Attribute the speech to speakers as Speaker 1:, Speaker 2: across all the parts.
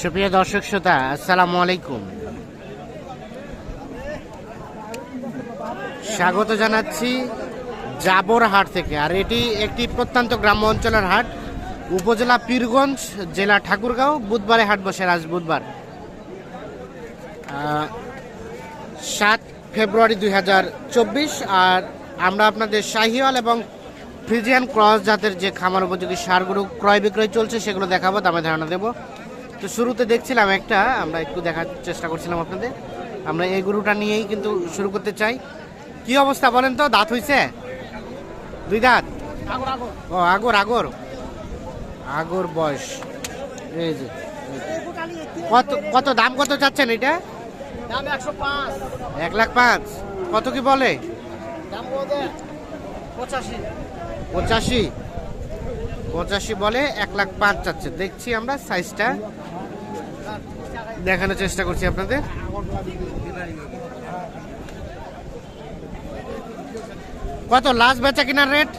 Speaker 1: সুপ্রিয় দর্শক শ্রোতা, আসসালামু আলাইকুম। স্বাগত জানাচ্ছি জাবর হাট থেকে, আর এটি একটি প্রত্যন্ত গ্রাম্য অঞ্চলের হাট। উপজেলা পীরগঞ্জ জেলা ঠাকুরগাঁও, বুধবারে হাট বসে, আজ বুধবার। সাত ফেব্রুয়ারি দুই হাজার চব্বিশ, আর আমরা আপনাদের শাহিওয়াল এবং ফ্রিজিয়ান ক্রস জাতের যে খামার উপযোগী সারগুলো ক্রয় বিক্রয় চলছে, সেগুলো দেখাবো, দামে ধারণা দেবো। তো শুরুতে দেখছিলাম একটা আমরা একটু দেখার চেষ্টা করছিলাম আপনাদের। আমরা এই গরুটা নিয়েই কিন্তু শুরু করতে চাই। কি অবস্থা বলেন তো? দাঁত হইছে? দুই দাঁত? ও আগর আগর। আগর বয়স। এই যে কত কত দাম কত চাচ্ছেন এটা? এক লাখ পাঁচ। কত কি বলে?
Speaker 2: পঁচাশি।
Speaker 1: পঁচাশি বলে এক লাখ পাঁচ চাচ্ছে। দেখছি আমরা সাইজটা। দেখানোর চেষ্টা করছি আপনাদের। কত? লাস্ট বেচা কিনার রেট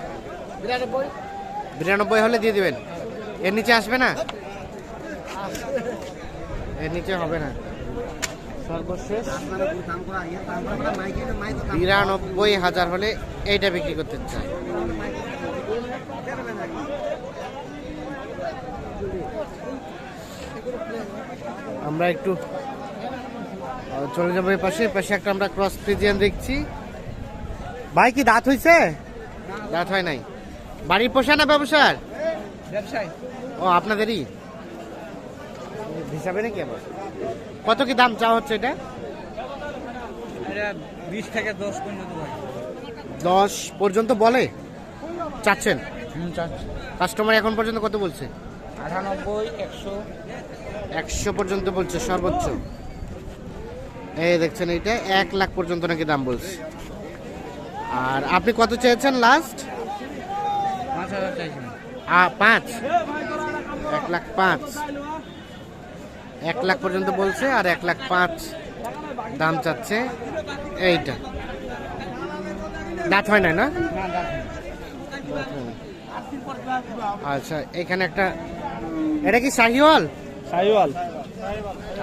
Speaker 2: বিরানব্বই
Speaker 1: হলে দিয়ে দিবেন। এর নিচে আসবে না? এর নিচে হবে না। বিরানব্বই হাজার হলে এইটা বিক্রি করতে চাই। আমরা একটু চলে যাব এই পাশে। পাশে একটা আমরা ক্রস ফ্রিজিয়ান দেখছি। ভাই কি দাঁত হয়েছে দাঁত হয় নাই। বাড়ির পোষা না ব্যবসার? ও আপনাদেরই? হিসাবে নাকি আবার কত কি দাম চাওয়া হচ্ছে এটা?
Speaker 2: এটা বিশ থেকে দশ পর্যন্ত
Speaker 1: দশ পর্যন্ত বলে? চাচ্ছেন? কাস্টমার এখন পর্যন্ত কত বলছে?
Speaker 2: আটানব্বই একশো।
Speaker 1: একশো পর্যন্ত বলছে সর্বোচ্চ। এই দেখছেন এইটা এক লাখ পর্যন্ত নাকি দাম বলছে। আর আপনি কত চেয়েছেন লাস্ট
Speaker 2: পাঁচ
Speaker 1: এক লাখ পাঁচ। এক লাখ পর্যন্ত বলছে আর এক লাখ পাঁচ দাম চাচ্ছে এইটা। দাঁত হয় না? না আচ্ছা এখানে একটা এটা কি শাহিওয়াল?
Speaker 3: সাইওয়াল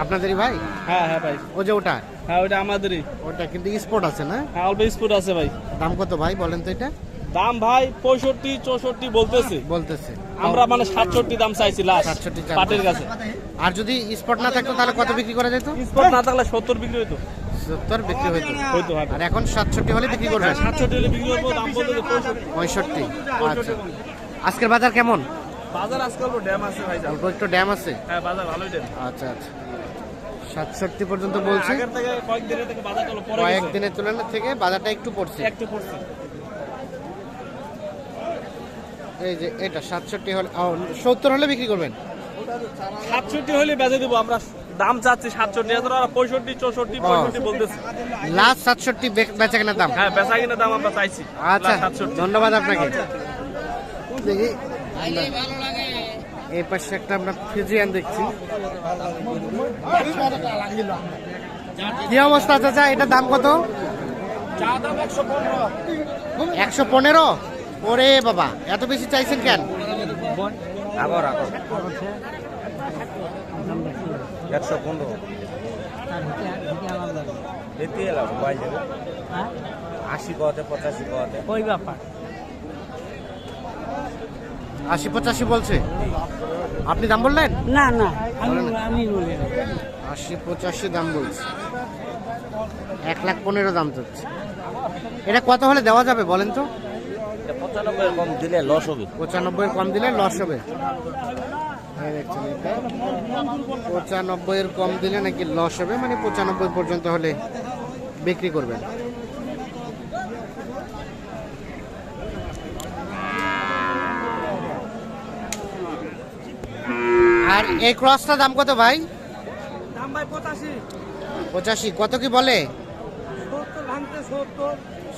Speaker 1: আপনাদেরই ভাই?
Speaker 3: হ্যাঁ হ্যাঁ ভাই।
Speaker 1: ও যে ওটা?
Speaker 3: হ্যাঁ ওইটা আমাদেরই।
Speaker 1: ওটা কিন্তু স্পোর্ট আছে না?
Speaker 3: হ্যাঁ অল্প স্পুট আছে ভাই।
Speaker 1: দাম কত ভাই বলেন তো এটা?
Speaker 3: দাম ভাই পঁয়ষট্টি চৌষট্টি বলতেছে।
Speaker 1: বলতেছে।
Speaker 3: আমরা মানে সাতষট্টি দাম চাইছি লাস্ট
Speaker 1: 67 চান।
Speaker 3: পাটের কাছে।
Speaker 1: আর যদি স্পট না থাকতো তাহলে কত বিক্রি করা যেত?
Speaker 3: স্পট না থাকলে সত্তর বিক্রি হইতো।
Speaker 1: সত্তর বিক্রি হইতো।
Speaker 3: হইতো ভাই
Speaker 1: আর এখন সাতষট্টি হলে বিক্রি করবেন
Speaker 3: সাতষট্টি হলে বিক্রি করব দাম বলতে পঁয়ষট্টি।
Speaker 1: পঁয়ষট্টি। আচ্ছা। আজকের বাজার কেমন?
Speaker 3: বাজার আজকাল ড্যাম আছে ভাই
Speaker 1: অল্প একটু ড্যাম আছে?
Speaker 3: হ্যাঁ বাজার ভালোই ড্যাম।
Speaker 1: আচ্ছা আচ্ছা। সাতষট্টি পর্যন্ত বলছে।
Speaker 3: চলো পরে
Speaker 1: কয়েক দিনের তুলনা থেকে বাজারটা একটু পড়ছে।
Speaker 3: একটু পড়ছে।
Speaker 1: এই যে এটা সাতষট্টি হলে সত্তর হলে বিক্রি করবেন?
Speaker 3: সাতষট্টি হলে বেঁচে দেবো আমরা দাম চাচ্ছি সাতষট্টি ওরা পঁয়ষট্টি চৌষট্টি পঁয়ষট্টি বলতেছে।
Speaker 1: লাস্ট সাতষট্টি বেচা কেনার দাম?
Speaker 3: হ্যাঁ বেচা কিনা দাম আমরা চাইছি।
Speaker 1: আচ্ছা ধন্যবাদ আপনাকে। দেখি। এই পাশে একটা আমরা ফিজিয়ান দেখছি। কি অবস্থা চাচা? এটা দাম কত? একশো পনেরো। ওরে বাবা এত বেশি চাইছেন কেন?
Speaker 2: আগর একশো পনেরো। আশি কতে পঁচাশি কতে
Speaker 3: ওই ব্যাপার।
Speaker 1: আশি পঁচাশি বলছে। আপনি দাম বললেন?
Speaker 4: না না আমি আমি বলি
Speaker 1: আশি পঁচাশি দাম বলছে। এক লাখ পনেরো দাম চলছে এটা কত হলে দেওয়া যাবে বলেন তো?
Speaker 2: পঁচানব্বই কম দিলে লস হবে।
Speaker 1: পঁচানব্বই কম দিলে লস হবে। পঁচানব্বই এর কম দিলে নাকি লস হবে মানে পঁচানব্বই পর্যন্ত হলে বিক্রি করবেন। আর এই ক্রসটা দাম কত ভাই?
Speaker 3: দাম ভাই পঁচাশি।
Speaker 1: পঁচাশি কত কি বলে?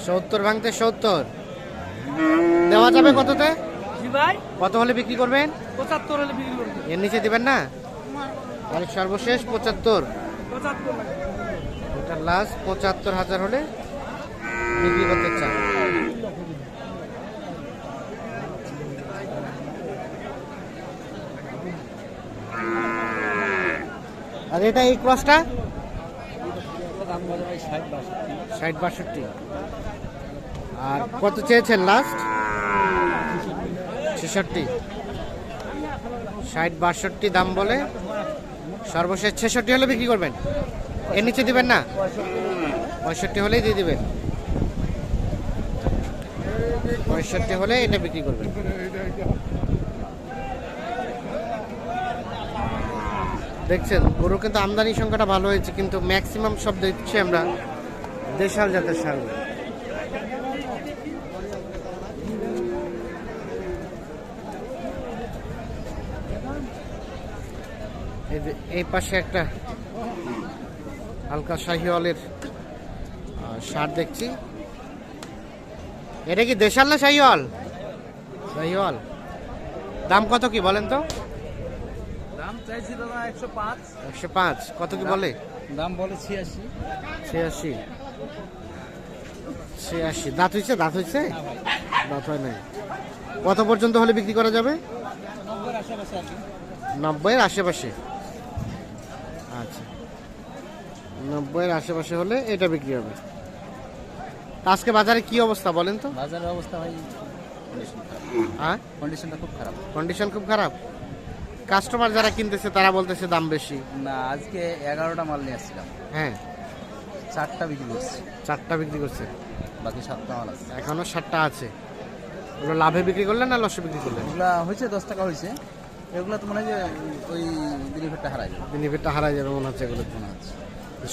Speaker 3: সত্তর ভাঙতে সত্তর।
Speaker 1: দেওয়া যাবে কততে?
Speaker 3: জি ভাই।
Speaker 1: কত হলে বিক্রি করবেন?
Speaker 3: পঁচাত্তর হলে বিক্রি করব।
Speaker 1: এর নিচে দিবেন না? তাহলে সর্বশেষ পঁচাত্তর। এটা লাস্ট পঁচাত্তর হাজার হলে বিক্রি করতে চান। আর এটা এই ক্রসটা? ষাট বাষট্টি। আর কত চেয়েছেন লাস্ট ছেষট্টি। ষাট বাষট্টি দাম বলে সর্বশেষ ছেষট্টি হলে বিক্রি করবেন। এর নিচে দিবেন না? পঁয়ষট্টি হলেই দিয়ে দিবেন। পঁয়ষট্টি হলে এটা বিক্রি করবেন। দেখছেন গরু কিন্তু আমদানি সংখ্যাটা ভালো হয়েছে, কিন্তু ম্যাক্সিমাম সব দেখছি আমরা দেশাল জাতের সার এই পাশে একটা হালকা শাহিওয়ালের সার দেখছি। এটা কি দেশাল না শাহিওয়াল? শাহিওয়াল। দাম কত কি বলেন তো?
Speaker 3: দাম চাইছি দাদা একশো পাঁচ।
Speaker 1: একশো পাঁচ কত কি বলে?
Speaker 3: দাম বলে ছিয়াশি।
Speaker 1: ছিয়াশি। ছিয়াশি। দাঁত হয়েছে? দাঁত হয়েছে? দাঁত হয় নাই। কত পর্যন্ত হলে বিক্রি করা যাবে? নব্বইয়ের আশেপাশে আচ্ছা। নব্বইয়ের আশেপাশে হলে এটা বিক্রি হবে। আজকে বাজারে কি অবস্থা বলেন তো?
Speaker 3: বাজারের অবস্থা ভাই
Speaker 1: হ্যাঁ?
Speaker 3: কন্ডিশনটা খুব খারাপ।
Speaker 1: কন্ডিশন খুব খারাপ? কাস্টমার যারা কিনতেছে তারা বলতেছে দাম বেশি।
Speaker 3: না আজকে এগারোটা মাল নিয়ে আসছিলাম।
Speaker 1: হ্যাঁ।
Speaker 3: চারটা বিক্রি করছি।
Speaker 1: চারটা বিক্রি করছে।
Speaker 3: বাকি সাতটা মাল আছে।
Speaker 1: এখনও সাতটা আছে। ওগুলো লাভে বিক্রি করলেন না লসে বিক্রি করলেন?
Speaker 3: এগুলা হয়েছে দশ টাকা হয়েছে। এগুলো তো মনে হয় যে ওই বেনিফিটটা হারাই যাবে।
Speaker 1: বেনিফিটটা হারাই যাবে মনে হচ্ছে এগুলো।
Speaker 3: মনে হচ্ছে।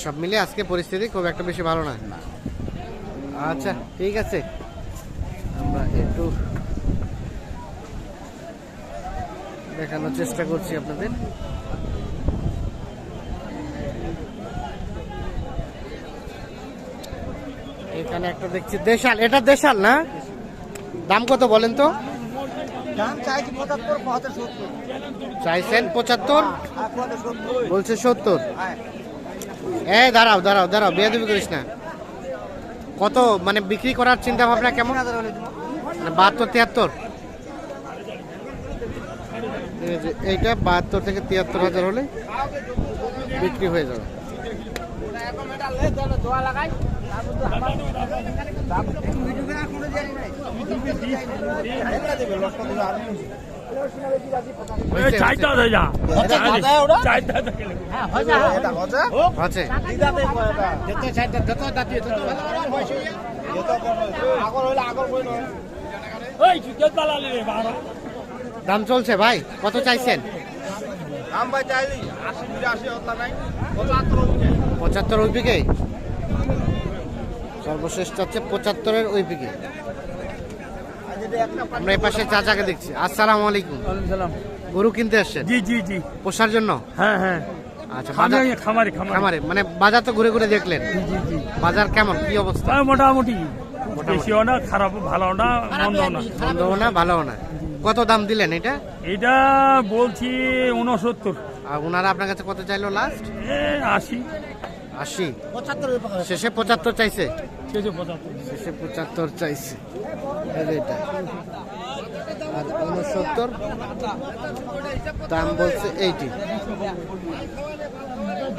Speaker 1: সব মিলে আজকে পরিস্থিতি খুব একটা বেশি ভালো না। আচ্ছা ঠিক আছে। আমরা একটু দেখানোর চেষ্টা করছি আপনাদের। এখানে একটা দেখছি দেশাল এটা দেশাল না? দাম কত বলেন তো? চাইছেন পঁচাত্তর?
Speaker 2: সত্তর।
Speaker 1: বলছে সত্তর।
Speaker 2: হ্যাঁ।
Speaker 1: এ দাঁড়াও দাঁড়াও দাঁড়াও বিয়ে দেবি করিস না। কত মানে বিক্রি করার চিন্তা ভাবনা কেমন মানে বাহাত্তর তিয়াত্তর? এই এইটা বাহাত্তর থেকে তিয়াত্তর হাজার হলে বিক্রি হয়ে যাবে। হয়েছে। আছে। দাম চলছে ভাই কত চাইছেন
Speaker 2: দাম ভাই চাইলি চলছে ভাই কত চাইছেন? পঁচাত্তর
Speaker 1: ওই পিকে সর্বশেষ চাচ্ছে পঁচাত্তরের ওই পিকে আমরা এই পাশে চাচাকে দেখছি। আসসালামু আলাইকুম।
Speaker 3: সালাম।
Speaker 1: গরু কিনতে আসছেন?
Speaker 3: জি জি জি।
Speaker 1: পোষার জন্য?
Speaker 3: হ্যাঁ হ্যাঁ।
Speaker 1: আচ্ছা বাজার
Speaker 3: খামারি খামারি
Speaker 1: খামারে। মানে বাজার তো ঘুরে ঘুরে দেখলেন।
Speaker 3: জি জি জি।
Speaker 1: বাজার কেমন? কি অবস্থা?
Speaker 3: মোটামুটি। বেশিও না খারাপ ভালো না মন্দ না।
Speaker 1: মন্দও না ভালোও না। কত দাম দিলেন এটা?
Speaker 3: এটা বলছি উনসত্তর
Speaker 1: আর ওনারা আপনার কাছে কত চাইলো লাস্ট
Speaker 3: আশি।
Speaker 1: আশি। শেষে পঁচাত্তর চাইছে?
Speaker 3: শেষে পঁচাত্তর।
Speaker 1: চাইছে। এটা। আর উনসত্তর দাম বলছে এইটি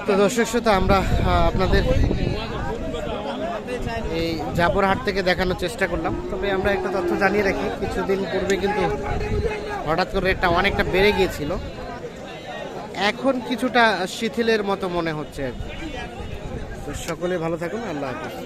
Speaker 1: তো দর্শক শ্রোতা আমরা আপনাদের এই জাবরহাট থেকে দেখানোর চেষ্টা করলাম। তবে আমরা একটা তথ্য জানিয়ে রাখি, কিছুদিন পূর্বে কিন্তু হঠাৎ করে রেটটা অনেকটা বেড়ে গিয়েছিল। এখন কিছুটা শিথিলের মতো মনে হচ্ছে আর কি। সকলে ভালো থাকুন, আল্লাহ হাফিজ।